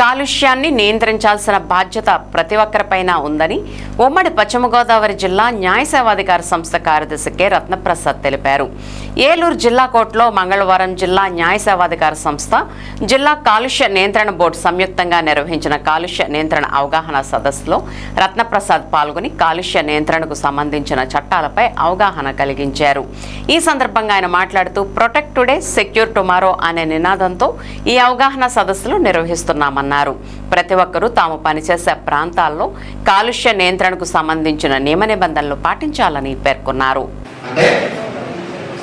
కాలుష్యాన్ని నియంత్రించాల్సిన బాధ్యత ప్రతి ఒక్కరిపైన ఉందని ఉమ్మడి పశ్చిమ గోదావరి జిల్లా న్యాయ సేవాధికార సంస్థ కార్యదర్శి కె. రత్నప్రసాద్ తెలిపారు. ఏలూరు జిల్లా కోర్టులో మంగళవారం జిల్లా న్యాయ సేవాధికార సంస్థ జిల్లా కాలుష్య నియంత్రణ బోర్డు సంయుక్తంగా నిర్వహించిన కాలుష్య నియంత్రణ అవగాహన సదస్సులో రత్నప్రసాద్ పాల్గొని కాలుష్య నియంత్రణకు సంబంధించిన చట్టాలపై అవగాహన కలిగించారు. ఈ సందర్భంగా ఆయన మాట్లాడుతూ ప్రొటెక్ట్ టుడే సెక్యూర్ టుమారో అనే నినాదంతో ఈ అవగాహన సదస్సులు నిర్వహిస్తున్నామన్నారు. ప్రతి ఒక్కరూ తాము పనిచేసే ప్రాంతాల్లో కాలుష్య నియంత్రణకు సంబంధించిన నియమ నిబంధనలు పాటించాలని పేర్కొన్నారు. అంటే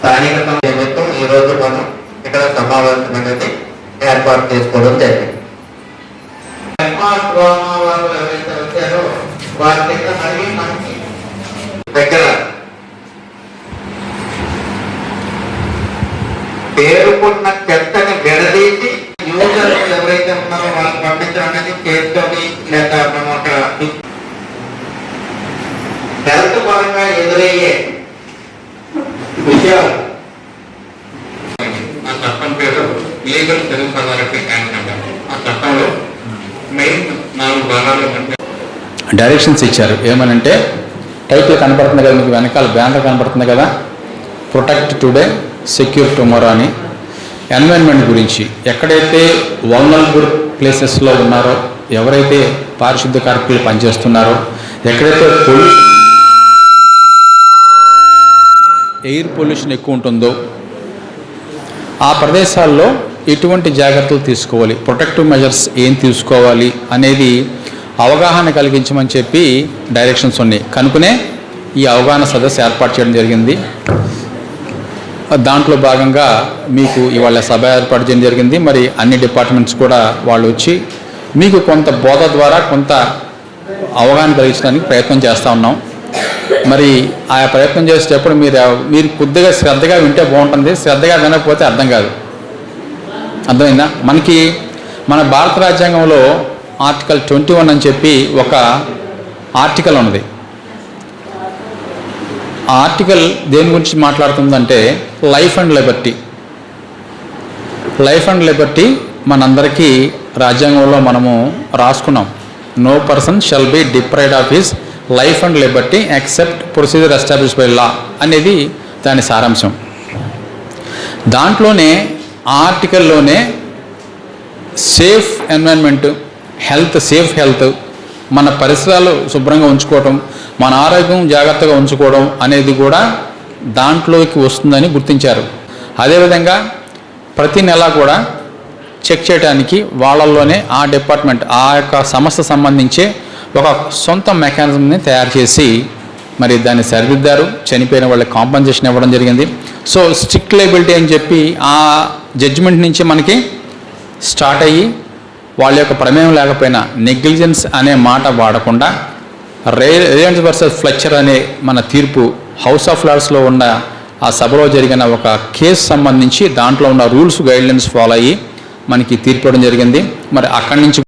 స్థానిక నిమిత్తం ఈ రోజు మనం ఇక్కడ సమావేశం అనేది ఏర్పాటు చేసుకోవడం జరిగింది. వారు ఎవరైతే వచ్చారో వారి దగ్గర మళ్ళీ మనకి దగ్గర పేరుకున్న చెత్తని విడదీసి యూజర్స్ ఎవరైతే ఉన్నారో వాళ్ళకి పంపించడం అనేది చేతితోటి లేక మనం ఒక హెల్త్ పరంగా ఎదురయ్యే ఆ చట్టం పేరు లీగల్ ఆ చట్టంలో మెయిన్ నాలుగు భాగాలు అంటే డైరెక్షన్స్ ఇచ్చారు. ఏమనంటే టైటిల్ కనపడుతుంది కదా మీకు వెనకాల బ్యానర్ కనపడుతుంది కదా ప్రొటెక్ట్ టుడే సెక్యూర్ టుమారో అని. ఎన్వైర్న్మెంట్ గురించి ఎక్కడైతే వల్నరబుల్ ప్లేసెస్లో ఉన్నారో ఎవరైతే పారిశుద్ధ కార్మికులు పనిచేస్తున్నారో ఎక్కడైతే పొల్యూ ఎయిర్ పొల్యూషన్ ఎక్కువ ఉంటుందో ఆ ప్రదేశాల్లో ఎటువంటి జాగ్రత్తలు తీసుకోవాలి? ప్రొటెక్టివ్ మెజర్స్ ఏం తీసుకోవాలి అనేది అవగాహన కలిగించమని చెప్పి డైరెక్షన్స్ ఉన్నాయి. కనుకనే ఈ అవగాహన సదస్సు ఏర్పాటు చేయడం జరిగింది. దాంట్లో భాగంగా మీకు ఇవాళ సభ ఏర్పాటు చేయడం జరిగింది. మరి అన్ని డిపార్ట్మెంట్స్ కూడా వాళ్ళు వచ్చి మీకు కొంత బోధ ద్వారా కొంత అవగాహన కలిగించడానికి ప్రయత్నం చేస్తూ ఉన్నాం. మరి ఆ ప్రయత్నం చేసేటప్పుడు మీరు మీరు కొద్దిగా శ్రద్ధగా వింటే బాగుంటుంది. శ్రద్ధగా వినకపోతే అర్థం కాదు. అర్థమైందా? మనకి మన భారత రాజ్యాంగంలో ఆర్టికల్ ట్వంటీ వన్ అని చెప్పి ఒక ఆర్టికల్ ఉన్నది. ఆ ఆర్టికల్ దేని గురించి మాట్లాడుతుందంటే life and liberty. Life and liberty మనందరికీ రాజ్యాంగంలో మనము రాసుకున్నాం. No person shall be deprived of his life and liberty except procedure establish by law అనేది దాని సారాంశం. దాంట్లోనే ఆర్టికల్లోనే safe environment health safe health మన పరిసరాలు శుభ్రంగా ఉంచుకోవటం మన ఆరోగ్యం జాగ్రత్తగా ఉంచుకోవడం అనేది కూడా దాంట్లోకి వస్తుందని గుర్తించారు. అదేవిధంగా ప్రతి నెల కూడా చెక్ చేయడానికి వాళ్ళల్లోనే ఆ డిపార్ట్మెంట్ ఆ యొక్క సంస్థ సంబంధించే ఒక సొంత మెకానిజంని తయారు చేసి మరి దాన్ని సరిదిద్దారు చనిపోయిన వాళ్ళకి కాంపన్సేషన్ ఇవ్వడం జరిగింది. సో స్ట్రిక్ట్ లైబిలిటీ అని చెప్పి ఆ జడ్జిమెంట్ నుంచి మనకి స్టార్ట్ అయ్యి వాళ్ళ యొక్క ప్రమేయం లేకపోయినా నెగ్లిజెన్స్ అనే మాట వాడకుండా రే రేంజ్ వర్సెస్ ఫ్లెక్చర్ అనే మన తీర్పు హౌస్ ఆఫ్ లార్డ్స్లో ఉన్న ఆ సభలో జరిగిన ఒక కేసు సంబంధించి దాంట్లో ఉన్న రూల్స్ గైడ్లైన్స్ ఫాలో అయ్యి మనకి తీర్పు ఇవ్వడం జరిగింది. మరి అక్కడి నుంచి